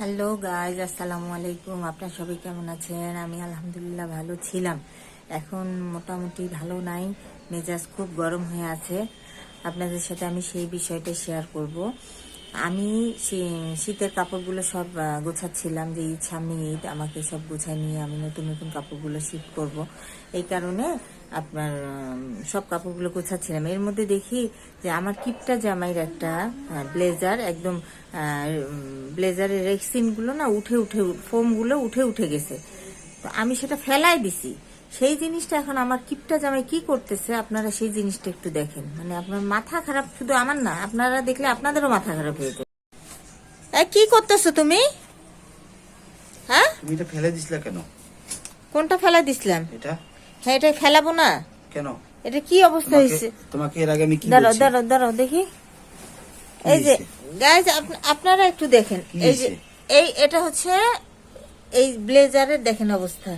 Hello guys আসসালামু আলাইকুম আপনার সবাই কেমন আছেন? আমি আলহামদুলিল্লাহ ভালো ছিলাম। এখন মোটামুটি ভালো নাই। মেজাজ খুব গরম হয়ে আছে। আপনাদের সাথে আমি সেই বিষয়টা শেয়ার করব। আমি শীতের কাপড়গুলো সব গোছাচ্ছিলাম যে ঈদ, সামনে ঈদ, আমাকে সব গোছায় নিয়ে আমি নতুন নতুন কাপড়গুলো শিফট করব। এই কারণে আপনার সব কাপড়গুলো গোছাচ্ছিলাম। এর মধ্যে দেখি যে আমার কিপটা জামাইয়ের একটা ব্লেজার একদম ব্লেজারের রেক্সিনগুলো না উঠে উঠে ফোমগুলো উঠে উঠে গেছে। তো আমি সেটা ফেলাই দিছি। সেই জিনিসটা এখন আমার কিপটা জামাই কি করতেছে আপনারা সেই জিনিসটা একটু দেখেন। মানে আপনার মাথা খারাপ শুধু আমার না আপনারা দেখলে আপনাদেরও মাথা খারাপ হয়ে যাবে কি করতেছো তুমি? হ্যাঁ? তুমি এটা ফেলে দিছিলে কেন? কোনটা ফেলা দিছিলাম? এটা? হ্যাঁ এটা ফেলাবো না। কেন? এটা কি অবস্থা হয়েছে? তোমাকে এর আগে আমি কি দাঁড়াও দাঁড়াও দাঁড়াও দেখি। এই যে গাইজ আপনারা একটু দেখেন। এই যে এই এটা হচ্ছে এই ব্লেজারের দেখেন অবস্থা।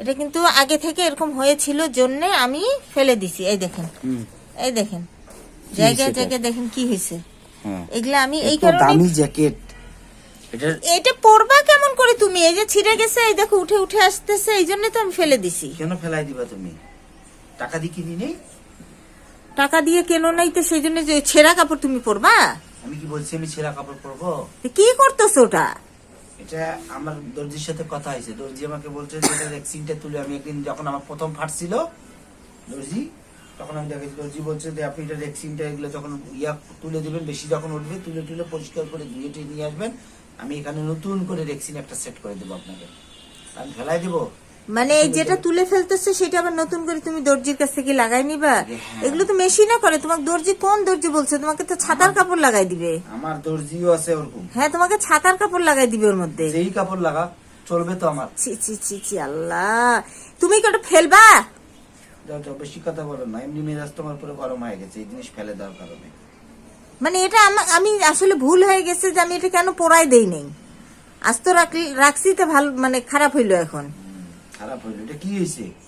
এটা কিন্তু আগে থেকে এরকম হয়েছিল জন্য আমি ফেলে দিছি। এই দেখেন। এই দেখেন। জায়গায় জায়গায় দেখেন কি হয়েছে। হ্যাঁ। এগুলা আমি এই কারণে দামি জ্যাকেট। এটা পরবা কেমন করে এই যে ছিঁড়ে গেছে এই দেখো উঠে উঠে আসতেছে এই জন্য তো আমি ফেলে দিছি। কেন ফেলাই দিবা তুমি? টাকা দিয়ে কিনি নেই? টাকা দিয়ে কেন নাই তো সেই জন্য যে ছেঁড়া কাপড় তুমি পরবা? আমি কি বলছি আমি ছেঁড়া কাপড় পরবো? কি করতেছো ওটা? এটা আমার দর্জির সাথে কথা হয়েছে। দর্জি আমাকে বলছে যে এটা ভ্যাকসিনটা তুলে আমি একদিন যখন আমার প্রথম ফাটছিল দর্জি তখন আমি দেখেছি দর্জি বলছে যে আপনি এটা ভ্যাকসিনটা এগুলো যখন ইয়া তুলে দেবেন বেশি যখন উঠবে তুলে তুলে পরিষ্কার করে ধুয়ে নিয়ে আসবেন। আমি এখানে নতুন করে ভ্যাকসিন একটা সেট করে দেবো আপনাকে আমি ফেলাই দেবো। মানে এই যেটা তুলে ফেলতেছে সেটা আবার নতুন করে তুমি দর্জির কাছ থেকে লাগাই নিবা? হ্যাঁ। এগুলো তো মেশিনে করে। তোমাকে দর্জি কোন দর্জি বলছে? তোমাকে তো ছাতার কাপড় লাগাই দিবে। আমার দর্জিও আছে ওরকম। হ্যাঁ তোমাকে ছাতার কাপড় লাগাই দিবে ওর মধ্যে। যেই কাপড় লাগা চলবে তো আমার। ছি ছি ছি ছি আল্লাহ। তুমি কি ওটা ফেলবা? যাও যাও বেশি কথা বলো না। এমনি মেজাজ তোমার পুরো গরম হয়ে গেছে। এই জিনিস ফেলে দেওয়ার কারণে। মানে এটা আমা- আমি আসলে ভুল হয়ে গেছে যে আমি এটা কেন পরাই দেই নেই। আজ তো রাখলি- রাখছি তো ভালো মানে খারাপ হইল এখন। খারাপ হইল। এটা কি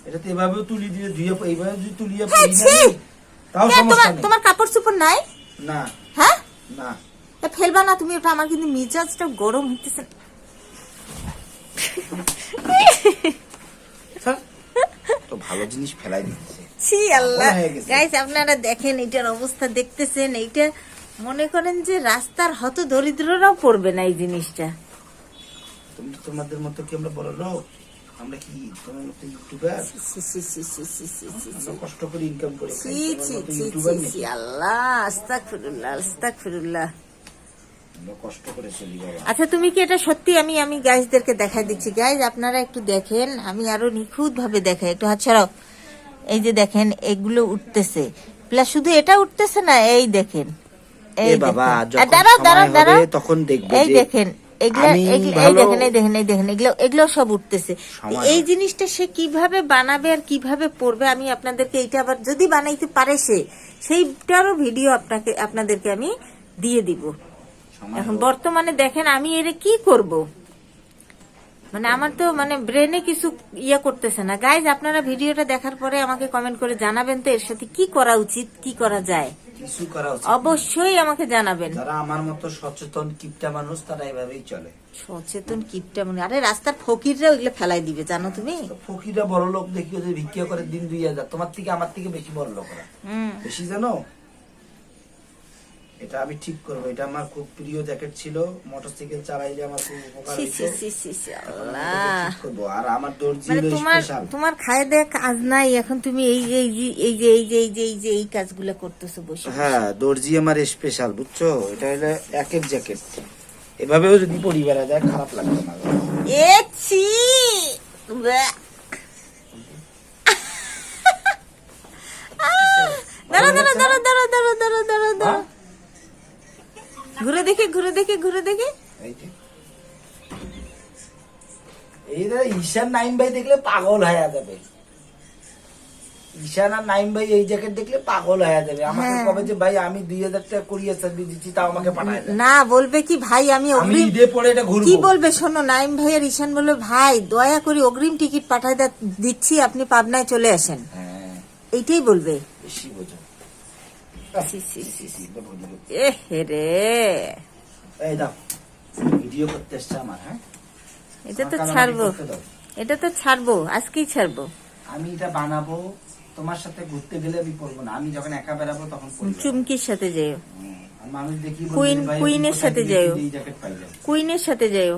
এটা তো এভাবেও তুলি দিয়ে ধুয়ে এইভাবে যদি তুলিয়ে হ্যাঁ, পরি না তাও সমস্যা তোমার নেই। তোমার কাপড় চোপড় নাই? না। হ্যাঁ? না। এ, ফেলবা না তুমি ওটা আমার কিন্তু মিজাজটা গরম হইতেছে তো ভালো জিনিস ফেলাই দিচ্ছে। ছি আল্লাহ। গাইস আপনারা দেখেন এটার অবস্থা দেখতেছেন এইটা মনে করেন যে রাস্তার হত দরিদ্ররাও পড়বে না এই জিনিসটা। তোমাদের মতো কি আমরা বড় লোক? আমরা কি তোমার মতো ইউটিউবার? কষ্ট করে ইনকাম করে। আল্লাহ আস্তাগফিরুল্লাহ আস্তাগফিরুল্লাহ। আচ্ছা তুমি কি এটা সত্যি? আমি আমি গাইজদেরকে দেখাই দিচ্ছি। গাইজ আপনারা একটু দেখেন। আমি আরও নিখুঁত ভাবে দেখাই। একটু হাত ছাড়াও এই যে দেখেন এগুলো উঠতেছে। প্লাস শুধু এটা উঠতেছে না এই দেখেন। এ বাবা, যখন দাঁড়াও, দাঁড়াও। তখন দেখবে এই দেখেন এগুলো এই দেখেন এই দেখেন এই দেখেন এগুলো এগুলো সব উঠতেছে। এই জিনিসটা সে কীভাবে বানাবে আর কীভাবে পড়বে আমি আপনাদেরকে এইটা আবার যদি বানাইতে পারে সে সেইটারও ভিডিও আপনাকে আপনাদেরকে আমি দিয়ে দিব। এখন বর্তমানে দেখেন আমি এর কি করব? মানে আমার তো মানে ব্রেনে কিছু ইয়ে করতেছে না। গাইজ আপনারা ভিডিওটা দেখার পরে আমাকে কমেন্ট করে জানাবেন তো এর সাথে কি করা উচিত কি করা যায়? কিছু করা উচিত অবশ্যই আমাকে জানাবেন। যারা আমার মতো সচেতন কিপটা মানুষ তারা এভাবেই চলে। সচেতন কিপটা মানে আরে রাস্তার ফকিররা ওইগুলো ফেলাই দিবে জানো তুমি? ফকিররা ফকিরা বড় লোক দেখি ওদের ভিক্ষা করে দিন দুই হাজার। তোমার থেকে আমার থেকে বেশি বড় লোক বেশি জানো? এটা আমি ঠিক করব। এটা আমার খুব প্রিয় জ্যাকেট ছিল। মোটরসাইকেল চালাইলে আমার খুব উপকার আর আমার দর্জি মানে তোমার খায় দেখ আজ নাই। এখন তুমি এই যে এই যে এই যে এই যে এই যে এই কাজগুলো করতেছো বসে হ্যাঁ দর্জি আমার স্পেশাল বুঝছ? এটা হলো একের জ্যাকেট। এভাবেও যদি পরিবার যায় খারাপ লাগবে না। এ ছি! দাঁড়া আচ্ছা। দাঁড়া দাঁড়া হ্যাঁ? দাঁড়া দাঁড়া দাঁড়া দাঁড়া ঘুরে দেখে ঘুরে দেখে ঘুরে দেখে। এই যে। ঈশান নাইম ভাই দেখলে পাগল হয়ে যাবে। ঈশান আর নাইম ভাই এই জ্যাকেট দেখলে পাগল হয়ে যাবে। আমাকে হ্যাঁ। কবে যে ভাই আমি দুই হাজার টাকা সার্ভিস দিচ্ছি তাও আমাকে পাঠায় না বলবে কি ভাই আমি অগ্রিম ঈদে পরে এটা ঘুরবো। কি বলবে? শোনো নাইম ভাই আর ঈশান বলবে ভাই দয়া করে অগ্রিম টিকিট পাঠাই দিচ্ছি আপনি পাবনায় চলে আসেন। হ্যাঁ। এইটাই বলবে। বেশি বোঝো। C, C, C. এ রে এই দাও ভিডিও করতে এসছে আমার হ্যাঁ এটা তো ছাড়বো এটা তো ছাড়বো আজকেই ছাড়বো আমি এটা বানাবো তোমার সাথে ঘুরতে গেলে আমি পরবো না। আমি যখন একা বেরাবো তখন চুমকির সাথে যেও মানুষ দেখি কুইন- কুইনের সাথে পাইলেন কুইনের সাথে যেও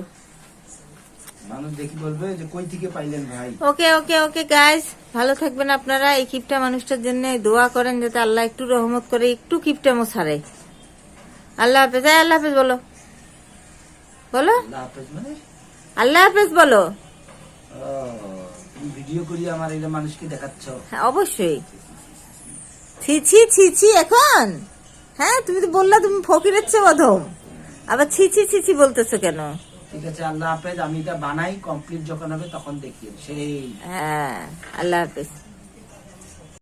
মানুষ দেখি বলবে যে কই থেকে পাইলেন ভাই? ওকে ওকে ওকে গাইস ভালো থাকবেন আপনারা। এই কিপটা মানুষটার জন্য দোয়া করেন যাতে আল্লাহ একটু রহমত করে একটু কিপটামো ছাড়ে আল্লাহ হাফেজ এই আল্লাহ হাফেজ বলো। বলো? আল্লাহ হাফেজ মানে? আল্লাহ হাফেজ বলো। ভিডিও করি আমার এটা মানুষকে দেখাচ্ছ। হ্যাঁ অবশ্যই। ছি ছি ছি ছি এখন? হ্যাঁ তুমি তো বললা তুমি ফকিরের চেয়ে অধম আবার ছি ছি ছি ছি বলতেছো কেন? ঠিক আছে, আল্লাহ হাফেজ, আমি এটা বানাই কমপ্লিট যখন হবে তখন দেখিয়ে সেই। হ্যাঁ আল্লাহ হাফেজ।